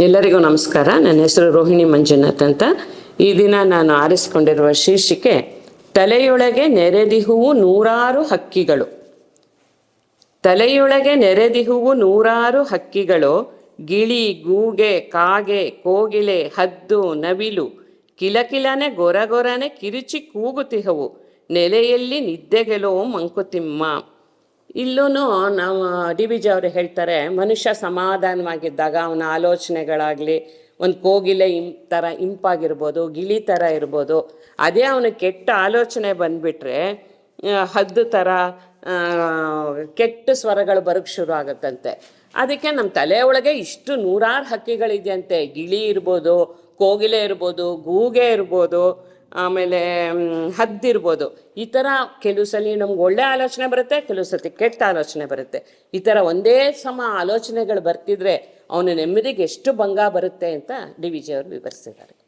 ಎಲ್ಲರಿಗೂ ನಮಸ್ಕಾರ. ನನ್ನ ಹೆಸರು ರೋಹಿಣಿ ಮಂಜುನಾಥ್ ಅಂತ. ಈ ದಿನ ನಾನು ಆರಿಸಿಕೊಂಡಿರುವ ಶೀರ್ಷಿಕೆ, ತಲೆಯೊಳಗೆ ನೆರೆದಿಹುವು ನೂರಾರು ಹಕ್ಕಿಗಳು. ತಲೆಯೊಳಗೆ ನೆರೆದಿಹುವು ನೂರಾರು ಹಕ್ಕಿಗಳು. ಗಿಳಿ, ಗೂಗೆ, ಕಾಗೆ, ಕೋಗಿಲೆ, ಹದ್ದು, ನವಿಲು, ಕಿಲಕಿಲನೆ, ಗೊರಗೊರನೆ ಕಿರುಚಿ ಕೂಗುತಿಹವು. ನೆಲೆಯಲ್ಲಿ ನಿದ್ದೆಗೆಲೋ ಮಂಕುತಿಮ್ಮ. ಇಲ್ಲೂ ನಾವು ಡಿ ಬಿ ಜಿ ಅವರು ಹೇಳ್ತಾರೆ, ಮನುಷ್ಯ ಸಮಾಧಾನವಾಗಿದ್ದಾಗ ಅವನ ಆಲೋಚನೆಗಳಾಗಲಿ, ಒಂದು ಕೋಗಿಲೆ ಇಂ ಥರ ಇಂಪಾಗಿರ್ಬೋದು, ಗಿಳಿ ಥರ ಇರ್ಬೋದು, ಅದೇ ಅವನು ಕೆಟ್ಟ ಆಲೋಚನೆ ಬಂದುಬಿಟ್ರೆ ಹದ್ದು ಥರ ಕೆಟ್ಟ ಸ್ವರಗಳು ಬರೋಕ್ಕೆ ಶುರು ಆಗುತ್ತಂತೆ. ಅದಕ್ಕೆ ನಮ್ಮ ತಲೆ ಒಳಗೆ ಇಷ್ಟು ನೂರಾರು ಹಕ್ಕಿಗಳಿದೆಯಂತೆ. ಗಿಳಿ ಇರ್ಬೋದು, ಕೋಗಿಲೆ ಇರ್ಬೋದು, ಗೂಗೆ ಇರ್ಬೋದು ಆಮೇಲೆ ಹದ್ದಿರ್ಬೋದು. ಈ ಥರ ಕೆಲವು ಸಲ ನಮ್ಗೆ ಒಳ್ಳೆ ಆಲೋಚನೆ ಬರುತ್ತೆ, ಕೆಲವು ಸತಿ ಕೆಟ್ಟ ಆಲೋಚನೆ ಬರುತ್ತೆ. ಈ ಥರ ಒಂದೇ ಸಮ ಆಲೋಚನೆಗಳು ಬರ್ತಿದ್ರೆ ಅವನ ನೆಮ್ಮದಿಗೆ ಎಷ್ಟು ಭಂಗ ಬರುತ್ತೆ ಅಂತ ಡಿ ವಿ ಅವರು ವಿವರಿಸಿದ್ದಾರೆ.